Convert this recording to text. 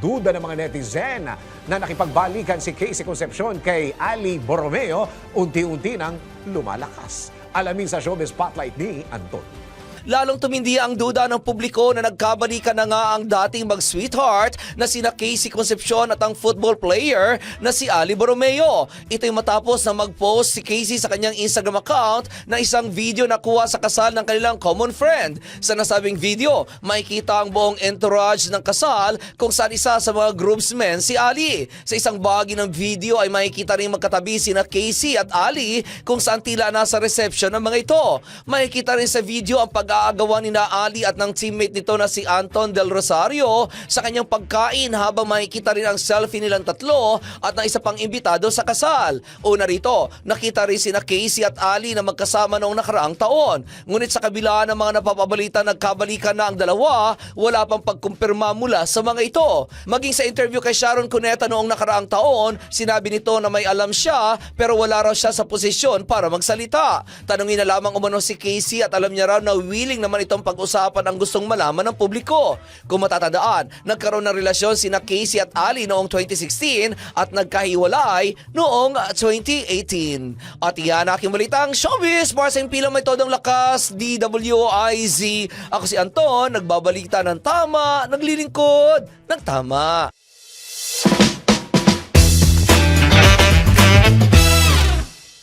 duda ng mga netizen na nakipagbalikan si Casey Concepcion kay Ali Borromeo, unti-unti nang lumalakas. Alamin sa Showbiz Spotlight ni Anton. Lalong tumindi ang duda ng publiko na nagkabalikan na nga ang dating mag-sweetheart na sina Casey Concepcion at ang football player na si Ali Borromeo. Ito'y matapos na mag-post si Casey sa kanyang Instagram account na isang video na kuha sa kasal ng kanilang common friend. Sa nasabing video, makikita ang buong entourage ng kasal kung saan isa sa mga groomsmen si Ali. Sa isang bahagi ng video ay makikita rin magkatabi sina Casey at Ali kung saan tila nasa reception ng mga ito. Makikita rin sa video ang pag-aagawa ni Ali at ng teammate nito na si Anton Del Rosario sa kanyang pagkain habang makikita rin ang selfie nilang tatlo at ng isa pang imbitado sa kasal. Una rito, nakita rin sina Casey at Ali na magkasama noong nakaraang taon. Ngunit sa kabila ng mga napapabalita nagkabalikan na ang dalawa, wala pang pagkumpirma mula sa mga ito. Maging sa interview kay Sharon Cuneta noong nakaraang taon, sinabi nito na may alam siya pero wala raw siya sa posisyon para magsalita. Tanungin na lamang umano si Casey at alam niya raw na willing naman itong pag-usapan ang gustong malaman ng publiko. Kung matatandaan, nagkaroon ng relasyon sina Casey at Ali noong 2016 at nagkahiwalay noong 2018. At yan aking balitang showbiz para sa impilang may todong lakas, DWIZ. Ako si Anton, nagbabalita ng tama, naglilingkod ng tama.